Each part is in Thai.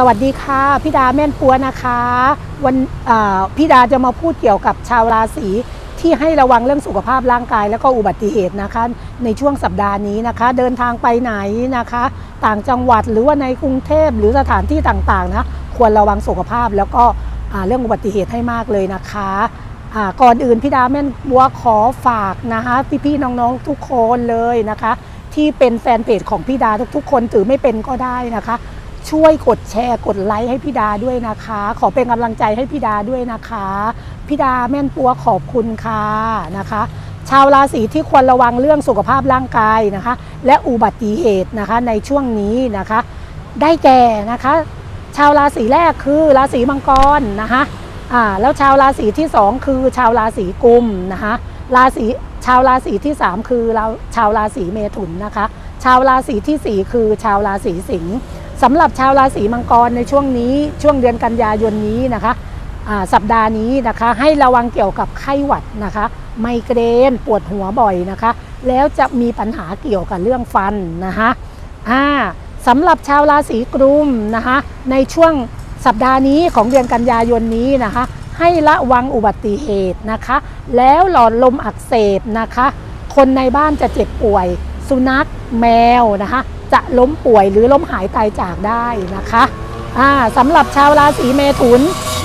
สวัสดีค่ะพี่ดาแม่นปัวนะคะ วันพี่ดาจะมาพูดเกี่ยวกับชาวราศีที่ให้ระวังเรื่องสุขภาพร่างกาย แล้วก็อุบัติเหตุนะคะ ในช่วงสัปดาห์นี้นะคะ เดินทางไปไหนนะคะ ต่างจังหวัดหรือว่าในกรุงเทพหรือสถานที่ต่างๆนะควรระวังสุขภาพแล้วก็เรื่องอุบัติเหตุให้มากเลยนะคะก่อนอื่นพี่ดาแม่นบัวขอฝากนะคะพี่ๆน้องๆทุกคนเลยนะคะ ที่เป็นแฟนเพจของพี่ดาทุกๆ คนถือไม่เป็นก็ได้นะคะ ช่วยกดแชร์กดไลค์ให้พี่ดาด้วยนะคะ ขอเป็นกำลังใจให้พี่ดาด้วยนะคะพี่ดาแม่นปัวขอบคุณค่ะนะคะ ชาวราศีที่ควรระวังเรื่องสุขภาพร่างกายนะคะ และอุบัติเหตุนะคะในช่วงนี้นะคะ ได้แก่นะคะ ชาวราศีแรกคือราศีมังกรนะคะอ่าแล้วชาวราศีที่สองคือชาวราศีกุมนะคะราศีชาวราศีที่สามคือเราชาวราศีเมถุนนะคะ ชาวราศีที่สี่คือชาวราศีสิงห์ สำหรับชาวราศีมังกรในช่วงนี้ช่วงเดือนกันยายนนี้นะคะสัปดาห์นี้นะคะให้ระวังเกี่ยวกับไข้หวัดนะคะ ไมเกรนปวดหัวบ่อยนะคะ แล้วจะมีปัญหาเกี่ยวกับเรื่องฟันนะคะอ่าสำหรับชาวราศีกุมนะคะในช่วงสัปดาห์นี้ของเดือนกันยายนนี้นะคะ ให้ระวังอุบัติเหตุนะคะ แล้วหลอดลมอักเสบนะคะ คนในบ้านจะเจ็บป่วย สุนัขแมวนะคะ จะล้มป่วยหรือล้มหายตายจากได้นะคะสำหรับชาวราศีเมถุน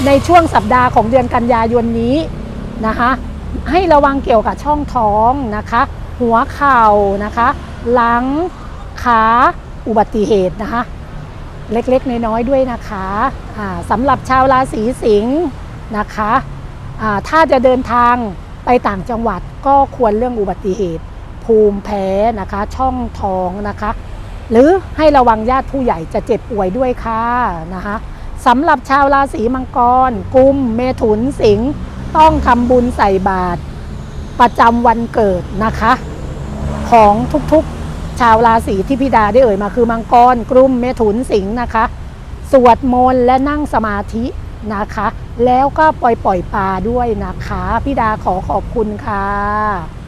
ในช่วงสัปดาห์ของเดือนกันยายนนี้นะคะ ให้ระวังเกี่ยวกับช่องท้องนะคะ หัวเข่านะคะ หลังขาอุบัติเหตุนะคะ เล็กๆน้อยๆด้วยนะคะสำหรับชาวราศีสิงห์นะคะอ่าถ้าจะเดินทางไปต่างจังหวัดก็ควรเรื่องอุบัติเหตุ ภูมิแพ้นะคะ ช่องท้องนะคะ หรือให้ระวังญาติผู้ใหญ่จะเจ็บป่วยด้วยค่ะนะคะสำหรับชาวราศีมังกร กุม เมถุนสิงห์ต้องทำบุญใส่บาตรประจำวันเกิดนะคะ ของทุกๆชาวราศีที่พี่ดาได้เอ่ยมาคือมังกรกลุ่มเมถุนสิงห์นะคะ สวดมนต์และนั่งสมาธินะคะ แล้วก็ปล่อยปล่อยปลาด้วยนะคะพี่ดาขอขอบคุณค่ะ